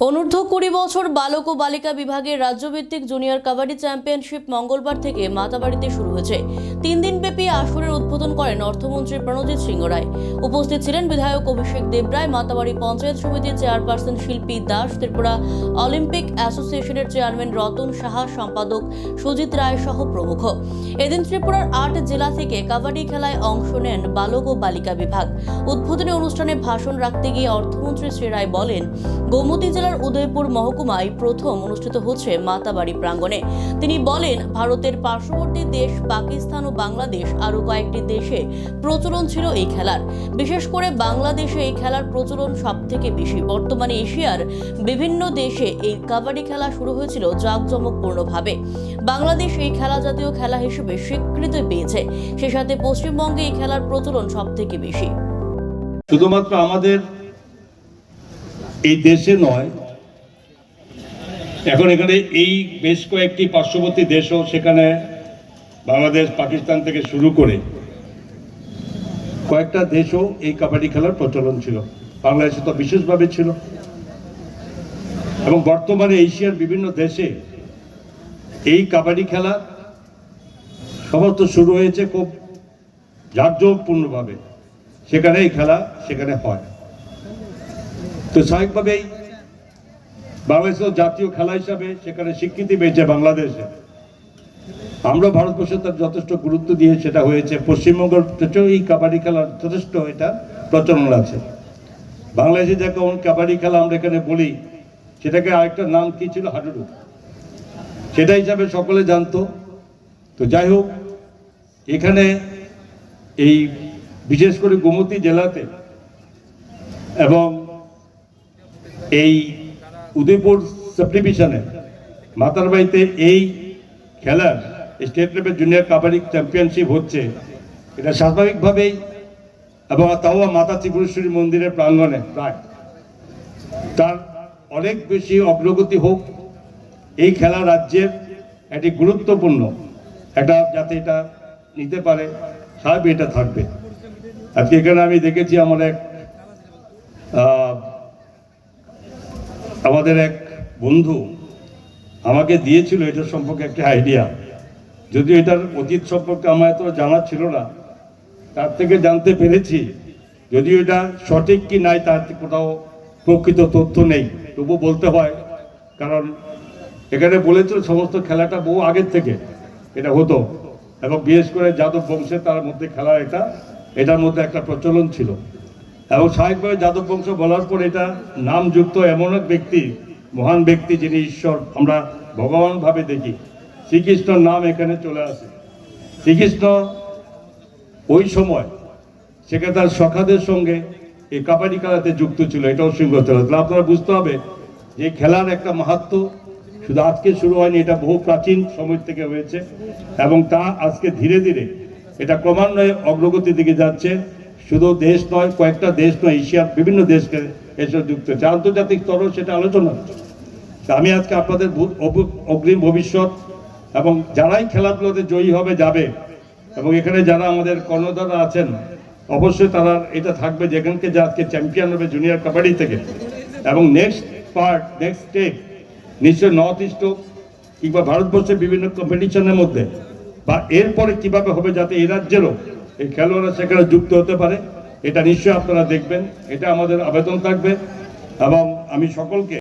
অনূর্ধ্ব কুড়ি বছর বালক ও বালিকা বিভাগের রাজ্যভিত্তিক জুনিয়র কাবাডি চ্যাম্পিয়নশিপ মঙ্গলবার থেকে মাতাবাড়িতে শুরু হয়েছে। তিন দিনব্যাপী আসরের উদ্বোধন করেন অর্থমন্ত্রী প্রণজিৎ সিংহ রায়। উপস্থিত ছিলেন বিধায়ক অভিষেক দেবরায়, মাতাবাড়ি পঞ্চায়েত সমিতির চেয়ারপারসন শিল্পী দাস, ত্রিপুরা অলিম্পিক অ্যাসোসিয়েশনের চেয়ারম্যান রতন সাহা, সম্পাদক সুজিত রায় সহ প্রমুখ। এদিন ত্রিপুরার আট জেলা থেকে কাবাডি খেলায় অংশ নেন বালক ও বালিকা বিভাগ। উদ্বোধনী অনুষ্ঠানে ভাষণ রাখতে গিয়ে অর্থমন্ত্রী শ্রী রায় বলেন, গোমতী জেলার উদয়পুর মহকুমায় প্রথম অনুষ্ঠিত হচ্ছে মাতাবাড়ি প্রাঙ্গণে। তিনি বলেন, ভারতের পার্শ্ববর্তী দেশ পাকিস্তান ও বাংলাদেশ আরও কয়েকটি দেশে প্রচলন ছিল এই খেলার। বিশেষ করে বাংলাদেশে এই খেলার প্রচলন সব থেকে বেশি। বর্তমানে এশিয়ার বিভিন্ন দেশে এই কাবাডি খেলা শুরু হয়েছিল জাঁকজমকপূর্ণভাবে। বাংলাদেশ এই খেলা জাতীয় খেলা হিসেবে স্বীকৃতি পেয়েছে। সে সাথে পশ্চিমবঙ্গে এই খেলার প্রচলন সব থেকে বেশি। শুধুমাত্র আমাদের এই দেশে নয়। এখন এখানে এই বেশ কয়েকটি পার্শ্ববর্তী দেশও সেখানে বাংলাদেশ, পাকিস্তান থেকে শুরু করে কয়েকটা দেশও এই কাবাডি খেলার প্রচলন ছিল। বাংলাদেশে তো বিশেষভাবে ছিল। এবং বর্তমানে এশিয়ার বিভিন্ন দেশে এই কাবাডি খেলা সমস্ত শুরু হয়েছে খুব জাঁকজমকপূর্ণভাবে সেখানে এই খেলা সেখানে হয়। তো স্বাভাবিকভাবেই বাংলাদেশের জাতীয় খেলা হিসাবে সেখানে স্বীকৃতি পেয়েছে বাংলাদেশে। আমরা ভারতবর্ষে তার যথেষ্ট গুরুত্ব দিয়ে সেটা হয়েছে। পশ্চিমবঙ্গের এই কাবাডি খেলার যথেষ্ট এটা প্রচলন আছে। বাংলাদেশে যে যেমন কাবাডি খেলা আমরা এখানে বলি, সেটাকে আরেকটা নাম কি ছিল? হাডুডু। সেটা হিসাবে সকলে জানতো। তো যাই হোক, এখানে এই বিশেষ করে গোমতী জেলাতে এবং এই উদয়পুর সাব ডিভিশনে মাতারবাড়িতে এই খেলার state level junior kabaddi championship হচ্ছে। এটা স্বাভাবিকভাবেই এবং তাও মাতা ত্রিপুরেশ্বরী মন্দিরের প্রাঙ্গণে প্রায়। তার অনেক বেশি অগ্রগতি হোক, এই খেলা রাজ্যের একটি গুরুত্বপূর্ণ একটা যাতে এটা নিতে পারে, স্বাভাবিক এটা থাকবে। আজকে এখানে আমি দেখেছি আমার এক আমাদের এক বন্ধু আমাকে দিয়েছিল এটার সম্পর্কে একটা আইডিয়া যদিও এটার অতীত সম্পর্কে আমার এত জানা ছিল না, তার থেকে জানতে পেরেছি, যদিও এটা সঠিক কি নাই, তার কোথাও প্রকৃত তথ্য নেই তবু বলতে হয়। কারণ এখানে বলেছিল সমস্ত খেলাটা বহু আগের থেকে এটা হতো। এবং বিশেষ করে যাদব বংশে তার মধ্যে খেলা এটা, এটার মধ্যে একটা প্রচলন ছিল। এবং স্বাভাবিকভাবে যাদব বংশ বলার পর এটা নামযুক্ত এমন এক ব্যক্তি, মহান ব্যক্তি যিনি ঈশ্বর আমরা ভগবান ভাবে দেখি। শ্রীকৃষ্ণর নাম এখানে চলে আসে। শ্রীকৃষ্ণ ওই সময় সেখানে তার সখাদের সঙ্গে এই কাবাডি খেলাতে যুক্ত ছিল, এটাও সিংহ ছিল তাহলে আপনারা বুঝতে হবে যে খেলার একটা মাহাত্ম শুধু আজকে শুরু হয়নি, এটা বহু প্রাচীন সময় থেকে হয়েছে এবং তা আজকে ধীরে ধীরে এটা ক্রমান্বয়ে অগ্রগতির দিকে যাচ্ছে। শুধু দেশ নয়, কয়েকটা দেশ নয়, এশিয়ার বিভিন্ন দেশকে এসব যুক্ত। হচ্ছে আন্তর্জাতিক স্তরেও সেটা আলোচনা হচ্ছে। আমি আজকে আপনাদের অগ্রিম ভবিষ্যৎ এবং যারাই খেলাধুলোতে জয়ী হবে, যাবে। এবং এখানে যারা আমাদের কর্ণধারা আছেন, অবশ্যই তারা এটা থাকবে যেখানকে যে আজকে চ্যাম্পিয়ন হবে জুনিয়র কাবাডি থেকে। এবং নেক্সট পার্ট নেক্সট স্টেপ নিশ্চয় নর্থ ইস্ট কিংবা ভারতবর্ষের বিভিন্ন কম্পিটিশনের মধ্যে বা এরপরে কীভাবে হবে যাতে এই রাজ্যেরও এই খেলোয়াড়রা সেখানে যুক্ত হতে পারে। এটা নিশ্চয়ই আপনারা দেখবেন। এটা আমাদের আবেদন থাকবে এবং আমি সকলকে